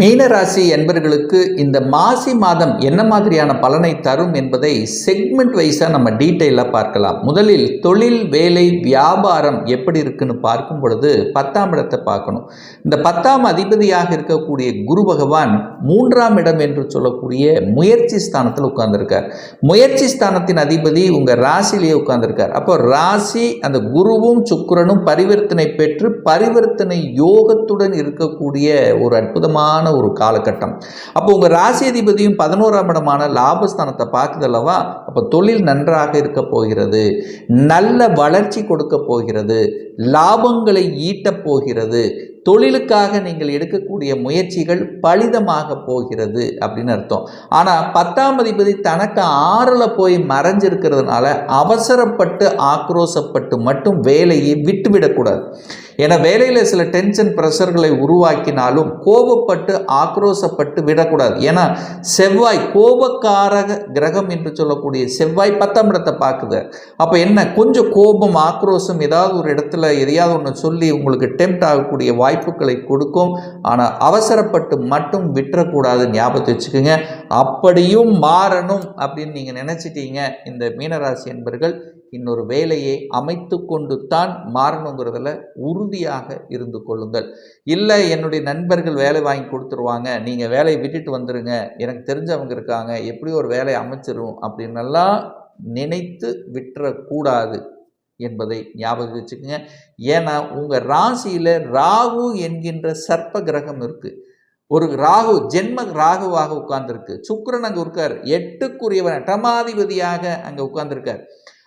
மீனராசி என்பர்களுக்கு இந்த மாசி மாதம் என்ன மாதிரியான பலனை தரும் என்பதை செக்மெண்ட் வைஸாக நம்ம டீட்டெயிலாக பார்க்கலாம். முதலில் தொழில் வேலை வியாபாரம் எப்படி இருக்குன்னு பார்க்கும் பொழுது பத்தாம் இடத்தை பார்க்கணும். இந்த பத்தாம் அதிபதியாக இருக்கக்கூடிய குரு பகவான் மூன்றாம் இடம் என்று சொல்லக்கூடிய முயற்சி ஸ்தானத்தில் உட்கார்ந்துருக்கார். முயற்சி ஸ்தானத்தின் அதிபதி உங்கள் ராசிலேயே உட்கார்ந்துருக்கார். அப்போ ராசி அந்த குருவும் சுக்கரனும் பரிவர்த்தனை பெற்று பரிவர்த்தனை யோகத்துடன் இருக்கக்கூடிய ஒரு அற்புதமான ஒரு காலகட்டம். அப்போ உங்கள் ராசியதிபதியும் பதினோராம் இடமான லாபஸ்தானத்தை பார்க்குதல்லவா அப்போ தொழில் நன்றாக இருக்க போகிறது. நல்ல வளர்ச்சி கொடுக்க போகிறது. லாபங்களை ஈட்டப் போகிறது. தொழிலுக்காக நீங்கள் எடுக்கக்கூடிய முயற்சிகள் பலிதமாக போகிறது அப்படின்னு அர்த்தம். ஆனால் பத்தாம் அதிபதி தனக்கு ஆறில் போய் மறைஞ்சிருக்கிறதுனால அவசரப்பட்டு ஆக்ரோசப்பட்டு மட்டும் வேலையை விட்டுவிடக்கூடாது ஏன்னா வேலையில் சில டென்ஷன் ப்ரெஷர்களை உருவாக்கினாலும் கோபப்பட்டு ஆக்ரோசப்பட்டு விடக்கூடாது ஏன்னா செவ்வாய் கோபக்காரக கிரகம் என்று சொல்லக்கூடிய செவ்வாய் பத்தாம் இடத்தை பார்க்குது. அப்போ என்ன? கொஞ்சம் கோபம் ஆக்ரோஷம் ஏதாவது ஒரு இடத்துல எதையாவது ஒன்று சொல்லி உங்களுக்கு டெம்ட் ஆகக்கூடிய வாய்ப்புகளை கொடுக்கும். ஆனால் அவசரப்பட்டு மட்டும் விட்டுறக்கூடாது. ஞாபகத்தை வச்சுக்கோங்க. அப்படியும் மாறணும் அப்படின்னு நீங்கள் நினச்சிட்டீங்க. இந்த மீனராசி என்பர்கள் இன்னொரு வேலையை அமைத்து கொண்டு தான் மாறணுங்கிறதுல உறுதியாக இருந்து கொள்ளுங்கள். இல்லை என்னுடைய நண்பர்கள் வேலை வாங்கி கொடுத்துருவாங்க. நீங்கள் வேலையை விட்டுட்டு வந்துடுங்க எனக்கு தெரிஞ்சவங்க இருக்காங்க. எப்படி ஒரு வேலையை அமைச்சிரும் அப்படின்னெல்லாம் நினைத்து விட்டுறக்கூடாது. என்பதை ஞாபகம் வச்சுக்கோங்க. ஏன்னா உங்கள் ராசியில் ராகு என்கின்ற சர்ப்ப கிரகம் இருக்குது ஒரு ராகு ஜென்ம ராகுவாக உட்கார்ந்துருக்கு. சுக்கரன் அங்கே இருக்கார் எட்டுக்குரியவன் டமாதிபதியாக அங்கே உட்கார்ந்துருக்கார்.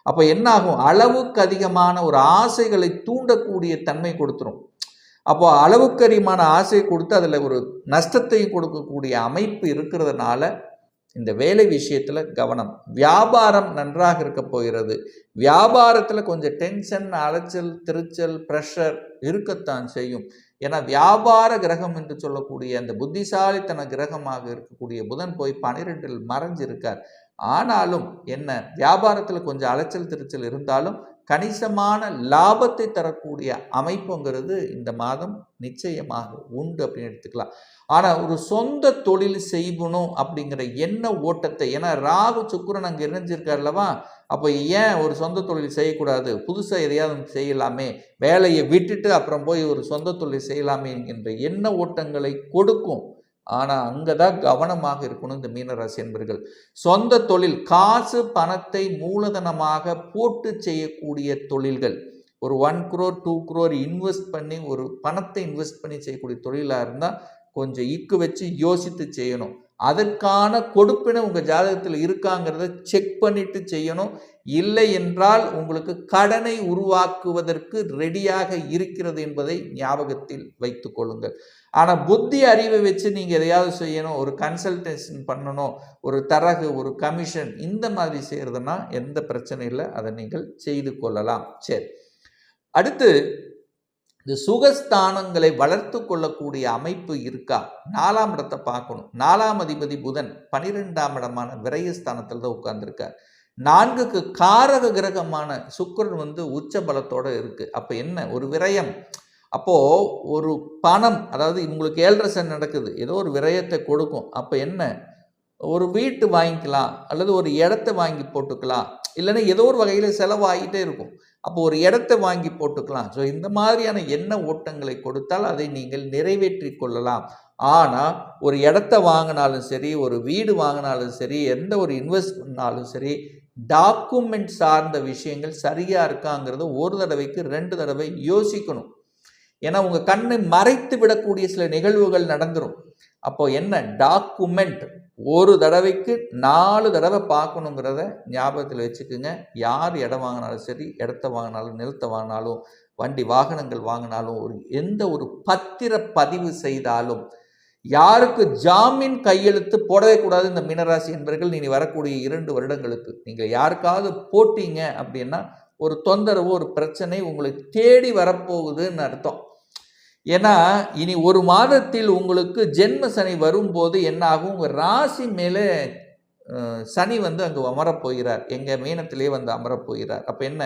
அப்போ என்ன ஆகும் அளவுக்கு அதிகமான ஒரு ஆசைகளை தூண்டக்கூடிய தன்மை கொடுத்துரும். அப்போ அளவுக்கு அதிகமான ஆசையை கொடுத்து அதில் ஒரு நஷ்டத்தையும் கொடுக்கக்கூடிய அமைப்பு இருக்கிறதுனால இந்த வேலை விஷயத்தில் கவனம். வியாபாரம் நன்றாக இருக்க போகிறது. வியாபாரத்தில் கொஞ்சம் டென்ஷன் அலைச்சல் திருச்சல் ப்ரெஷர் இருக்கத்தான் செய்யும். ஏன்னா வியாபார கிரகம் என்று சொல்லக்கூடிய அந்த புத்திசாலித்தன கிரகமாக இருக்கக்கூடிய புதன் போய் பனிரெண்டில் மறைஞ்சிருக்கார். ஆனாலும் என்ன வியாபாரத்தில் கொஞ்சம் அலைச்சல் திருச்சல் இருந்தாலும் கணிசமான லாபத்தை தரக்கூடிய அமைப்புங்கிறது இந்த மாதம் நிச்சயமாக உண்டு அப்படின்னு எடுத்துக்கலாம். ஆனால் ஒரு சொந்த தொழில் செய்யணும் அப்படிங்கிற எண்ண ஓட்டத்தை ஏன்னா ராகு சுக்குரன் அங்கே இணைஞ்சிருக்காருல்லவா அப்போ ஏன் ஒரு சொந்த தொழில் செய்யக்கூடாது? புதுசாக எதையாவது செய்யலாமே. வேலையை விட்டுட்டு அப்புறம் போய் ஒரு சொந்த தொழில் செய்யலாமே என்கின்ற எண்ண ஓட்டங்களை கொடுக்கும் ஆனால் அங்கே தான் கவனமாக இருக்கணும் இந்த மீனராசி என்பர்கள் சொந்த தொழில் காசு பணத்தை மூலதனமாக போட்டு செய்யக்கூடிய தொழில்கள். ஒரு one crore two crore invest பண்ணி ஒரு பணத்தை இன்வெஸ்ட் பண்ணி செய்யக்கூடிய தொழிலாக இருந்தால் கொஞ்சம் இக்கு வச்சு யோசித்து செய்யணும். அதற்கான கொடுப்பினை உங்கள் ஜாதகத்தில் இருக்காங்கிறத செக் பண்ணிட்டு செய்யணும். இல்லை என்றால் உங்களுக்கு கடனை உருவாக்குவதற்கு ரெடியாக இருக்கிறது என்பதை ஞாபகத்தில் வைத்து கொள்ளுங்கள். ஆனால் புத்தி அறிவை வச்சு நீங்கள் எதையாவது செய்யணும் ஒரு கன்சல்டேஷன் பண்ணணும் ஒரு தரகு ஒரு கமிஷன் இந்த மாதிரி செய்கிறதுனா எந்த பிரச்சனையும் இல்லை. அதை நீங்கள் செய்து கொள்ளலாம். சரி. அடுத்து இந்த சுகஸ்தானங்களை வளர்த்து கொள்ளக்கூடிய அமைப்பு இருக்கா? நாலாம் இடத்தை பார்க்கணும். நாலாம் அதிபதி புதன் பனிரெண்டாம் இடமான விரயஸ்தானத்தில் தான் உட்கார்ந்துருக்கார். நான்குக்கு காரக கிரகமான சுக்கரன் வந்து உச்ச பலத்தோடு இருக்குது அப்போ என்ன? ஒரு விரயம். அப்போது ஒரு பணம் அதாவது உங்களுக்கு ஏழரை நடக்குது. ஏதோ ஒரு விரயத்தை கொடுக்கும். அப்போ என்ன? ஒரு வீட்டு வாங்கிக்கலாம் அல்லது ஒரு இடத்த வாங்கி போட்டுக்கலாம். இல்லைன்னா ஏதோ ஒரு வகையில் செலவாகிட்டே இருக்கும். அப்போ ஒரு இடத்த வாங்கி போட்டுக்கலாம். ஸோ இந்த மாதிரியான எண்ண ஓட்டங்களை கொடுத்தால் அதை நீங்கள் நிறைவேற்றி கொள்ளலாம். ஆனால் ஒரு இடத்த வாங்கினாலும் சரி ஒரு வீடு வாங்கினாலும் சரி எந்த ஒரு இன்வெஸ்ட் பண்ணாலும் சரி டாக்குமெண்ட் சார்ந்த விஷயங்கள் சரியாக இருக்காங்கிறத ஒரு தடவைக்கு ரெண்டு தடவை யோசிக்கணும். ஏன்னா உங்கள் கண்ணை மறைத்து விடக்கூடிய சில நிகழ்வுகள் நடந்துடும் அப்போ என்ன? டாக்குமெண்ட் ஒரு தடவைக்கு நாலு தடவை பார்க்கணுங்கிறத ஞாபகத்தில் வச்சுக்கோங்க. யார் இடம் வாங்கினாலும் சரி இடத்த வாங்கினாலும் நிலத்தை வாங்கினாலும் வண்டி வாகனங்கள் வாங்கினாலும் ஒரு எந்த ஒரு பத்திர பதிவு செய்தாலும் யாருக்கு ஜாமீன் கையெழுத்து போடவே கூடாது இந்த மீனராசி என்பர்கள். நீ வரக்கூடிய இரண்டு வருடங்களுக்கு நீங்கள் யாருக்காவது போட்டீங்க அப்படின்னா ஒரு தொந்தரவு ஒரு பிரச்சனை உங்களை தேடி வரப்போகுதுன்னு அர்த்தம். ஏன்னா இனி ஒரு மாதத்தில் உங்களுக்கு ஜென்ம சனி வரும்போது என்னாகும்? உங்கள் ராசி மேலே சனி வந்து அங்கே அமரப்போகிறார். எங்கள் மீனத்திலே வந்து அமரப்போகிறார். அப்போ என்ன?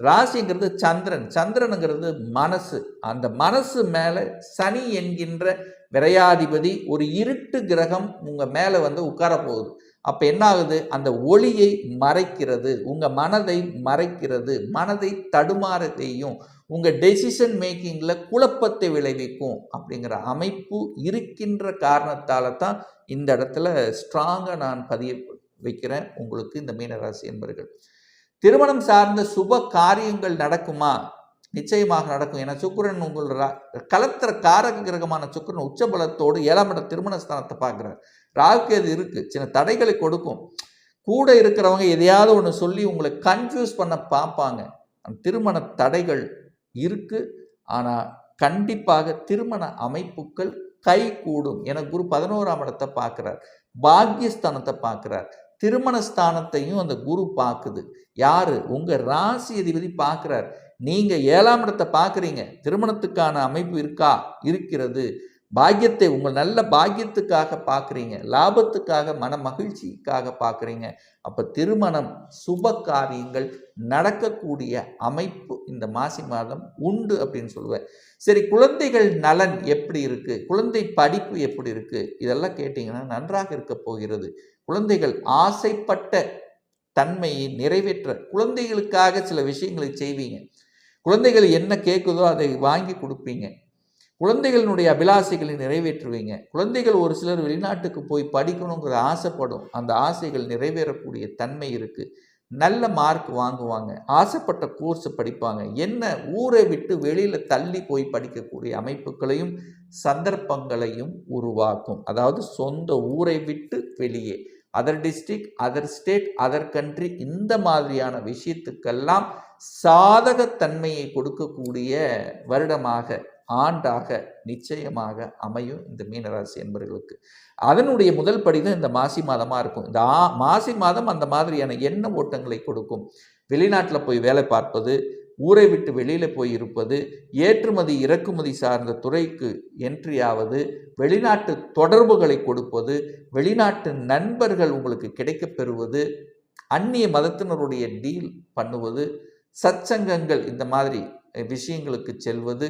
ராசிங்கிறது சந்திரன். சந்திரனுங்கிறது மனசு. அந்த மனசு மேலே சனி என்கின்ற விரையாதிபதி ஒரு இருட்டு கிரகம் உங்கள் மேலே வந்து உட்கார போகுது அப்போ என்ன ஆகுது அந்த ஒளியை மறைக்கிறது. உங்கள் மனதை மறைக்கிறது. மனதை தடுமாற செய்யும். உங்கள் டெசிஷன் மேக்கிங்கில் குழப்பத்தை விளைவிக்கும் அப்படிங்கிற அமைப்பு இருக்கின்ற காரணத்தால் தான் இந்த இடத்துல ஸ்ட்ராங்காக நான் பதிய வைக்கிறேன் உங்களுக்கு இந்த மீனராசி என்பர்கள். திருமணம் சார்ந்த சுப காரியங்கள் நடக்குமா? நிச்சயமாக நடக்கும். ஏன்னா சுக்கிரன் உங்கள் ரா- கலத்திர காரக கிரகமான சுக்கிரன் உச்சபலத்தோடு ஏழாம் இடம் திருமண ஸ்தானத்தை பார்க்குறார். அது இருக்குது சின்ன தடைகளை கொடுக்கும். கூட இருக்கிறவங்க எதையாவது ஒன்று சொல்லி உங்களை கன்ஃபியூஸ் பண்ண பார்ப்பாங்க. அந்த திருமண தடைகள் இருக்குது ஆனால் கண்டிப்பாக திருமண அமைப்புகள் கை கூடும் என குரு பதினோராம் இடத்தை பார்க்குறார். பாக்கியஸ்தானத்தை பார்க்குறார். திருமண ஸ்தானத்தையும் அந்த குரு பார்க்குது. யாரு? உங்கள் ராசி அதிபதி பார்க்குறார். நீங்கள் ஏழாம் இடத்தை பார்க்குறீங்க. திருமணத்துக்கான அமைப்பு இருக்கா? இருக்கிறது. பாக்கியத்தை உங்கள் நல்ல பாக்கியத்துக்காக பார்க்குறீங்க. லாபத்துக்காக மன மகிழ்ச்சிக்காக பார்க்குறீங்க. அப்போ திருமணம் சுப காரியங்கள் நடக்கக்கூடிய அமைப்பு இந்த மாசி மாதம் உண்டு அப்படின்னு சொல்லுவேன். சரி குழந்தைகள் நலன் எப்படி இருக்குது குழந்தை படிப்பு எப்படி இருக்குது இதெல்லாம் கேட்டிங்கன்னா நன்றாக இருக்க போகிறது. குழந்தைகள் ஆசைப்பட்ட தன்மையை நிறைவேற்ற குழந்தைகளுக்காக சில விஷயங்களை செய்வீங்க. குழந்தைகள் என்ன கேட்குதோ அதை வாங்கி கொடுப்பீங்க. குழந்தைகளினுடைய அபிலாசைகளை நிறைவேற்றுவீங்க. குழந்தைகள் ஒரு சிலர் வெளிநாட்டுக்கு போய் படிக்கணுங்கிற ஆசைப்படும். அந்த ஆசைகள் நிறைவேறக்கூடிய தன்மை இருக்குது நல்ல மார்க் வாங்குவாங்க. ஆசைப்பட்ட கோர்ஸ் படிப்பாங்க. என்ன ஊரை விட்டு வெளியில் தள்ளி போய் படிக்கக்கூடிய அமைப்புகளையும் சந்தர்ப்பங்களையும் உருவாக்கும். அதாவது சொந்த ஊரை விட்டு வெளியே. Other district other state other country இந்த மாதிரியான விஷயத்துக்கெல்லாம் சாதகத்தன்மையை கொடுக்கக்கூடிய வருடமாக ஆண்டாக நிச்சயமாக அமையும் இந்த மீனராசி என்பவர்களுக்கு அதனுடைய முதல் படி தான் இந்த மாசி மாதமாக இருக்கும். இந்த ஆ மாசி மாதம் அந்த மாதிரியான எண்ண ஓட்டங்களை கொடுக்கும். வெளிநாட்டில் போய் வேலை பார்ப்பது ஊரை விட்டு வெளியில் போய் இருப்பது ஏற்றுமதி இறக்குமதி சார்ந்த துறைக்கு என்ட்ரி ஆவது வெளிநாட்டு தொடர்புகளை கொடுப்பது வெளிநாட்டு நண்பர்கள் உங்களுக்கு கிடைக்கப் பெறுவது அந்நிய மதத்தினருடைய டீல் பண்ணுவது சச்சங்கங்கள் இந்த மாதிரி விஷயங்களுக்கு செல்வது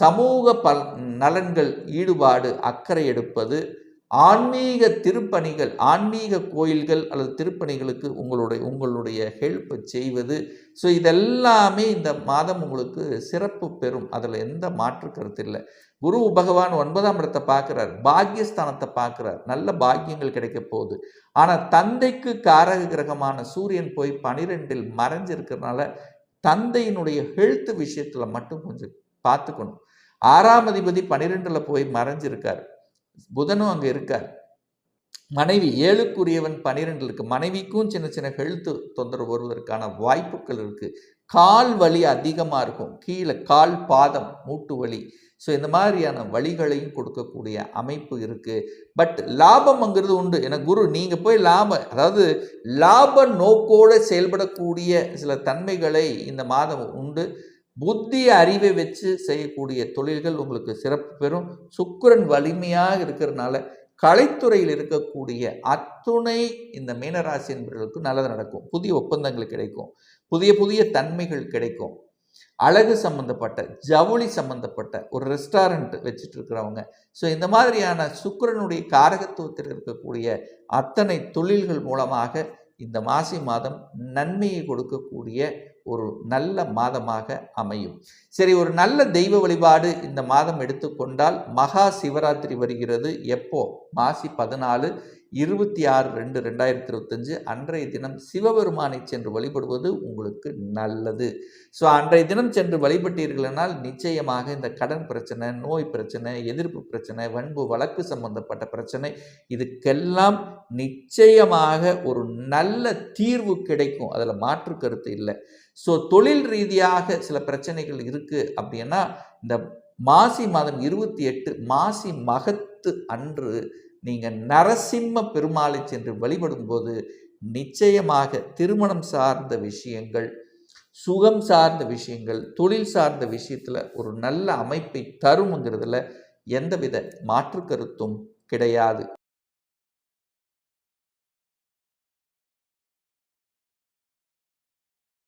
சமூக பல் நலன்கள் ஈடுபாடு அக்கறை எடுப்பது ஆன்மீக திருப்பணிகள் ஆன்மீக கோயில்கள் அல்லது திருப்பணிகளுக்கு உங்களுடைய உங்களுடைய ஹெல்ப் செய்வது. ஸோ இதெல்லாமே இந்த மாதம் உங்களுக்கு சிறப்பு பெறும். அதில் எந்த மாற்று கருத்து இல்லை. குரு பகவான் ஒன்பதாம் இடத்தை பார்க்குறார். பாக்கியஸ்தானத்தை பார்க்குறார். நல்ல பாக்கியங்கள் கிடைக்க போகுது. ஆனால் தந்தைக்கு காரக கிரகமான சூரியன் போய் பனிரெண்டில் மறைஞ்சிருக்கிறதுனால தந்தையினுடைய ஹெல்த் விஷயத்தில் மட்டும் கொஞ்சம் பார்த்துக்கணும். ஆறாம் அதிபதி பன்னிரெண்டில் போய் மறைஞ்சிருக்கார். புதனும் அங்கே இருக்கார். மனைவி ஏழுக்குரியவன் பன்னிரெண்டில் இருக்கு. மனைவிக்கும் சின்ன சின்ன ஹெல்த் தொந்தரவு வருவதற்கான வாய்ப்புகள் இருக்கு. கால் வலி அதிகமாக இருக்கும். கீழே கால் பாதம் மூட்டு வலி. ஸோ இந்த மாதிரியான வழிகளையும் கொடுக்கக்கூடிய அமைப்பு இருக்குது பட் லாபம்ங்கிறது உண்டு. ஏன்னா குரு நீங்கள் போய் லாபம் அதாவது லாப நோக்கோடு செயல்படக்கூடிய சில தன்மைகளை இந்த மாதம் உண்டு. புத்தி அறிவை வச்சு செய்யக்கூடிய தொழில்கள் உங்களுக்கு சிறப்பு பெறும். சுக்கிரன் வலிமையாக இருக்கிறதுனால கலைத்துறையில் இருக்கக்கூடிய அத்துணை இந்த மீனராசி என்பவர்களுக்கு நல்லது நடக்கும். புதிய ஒப்பந்தங்கள் கிடைக்கும். புதிய புதிய தன்மைகள் கிடைக்கும். அழகு சம்பந்தப்பட்ட ஜவுளி சம்பந்தப்பட்ட ஒரு ரெஸ்டாரண்ட் வச்சுட்டு இருக்கிறவங்க. ஸோ இந்த மாதிரியான சுக்கிரனுடைய காரகத்துவத்தில் இருக்கக்கூடிய அத்தனை தொழில்கள் மூலமாக இந்த மாசி மாதம் நன்மையை கொடுக்கக்கூடிய ஒரு நல்ல மாதமாக அமையும். சரி ஒரு நல்ல தெய்வ வழிபாடு இந்த மாதம் எடுத்துக்கொண்டால் மகா சிவராத்திரி வருகிறது. எப்போ? மாசி பதினாலு இருபத்தி ஆறு ரெண்டு ரெண்டாயிரத்தி இருபத்தஞ்சு அன்றைய தினம் சிவபெருமானை சென்று வழிபடுவது உங்களுக்கு நல்லது. ஸோ அன்றைய தினம் சென்று வழிபட்டீர்களானால் நிச்சயமாக இந்த கடன் பிரச்சனை நோய் பிரச்சனை எதிர்ப்பு பிரச்சனை வன்பு வழக்கு சம்பந்தப்பட்ட பிரச்சனை இதுக்கெல்லாம் நிச்சயமாக ஒரு நல்ல தீர்வு கிடைக்கும். அதில் மாற்று கருத்து இல்லை. ஸோ தொழில் ரீதியாக சில பிரச்சனைகள் இருக்குது அப்படின்னா இந்த மாசி மாதம் இருபத்தி எட்டு மாசி மகத்து அன்று நீங்கள் நரசிம்ம பெருமாளை சென்று வழிபடும்போது நிச்சயமாக திருமணம் சார்ந்த விஷயங்கள் சுகம் சார்ந்த விஷயங்கள் தொழில் சார்ந்த விஷயத்தில் ஒரு நல்ல அமைப்பை தரும்ங்கிறதுல எந்தவித மாற்று கருத்தும் கிடையாது.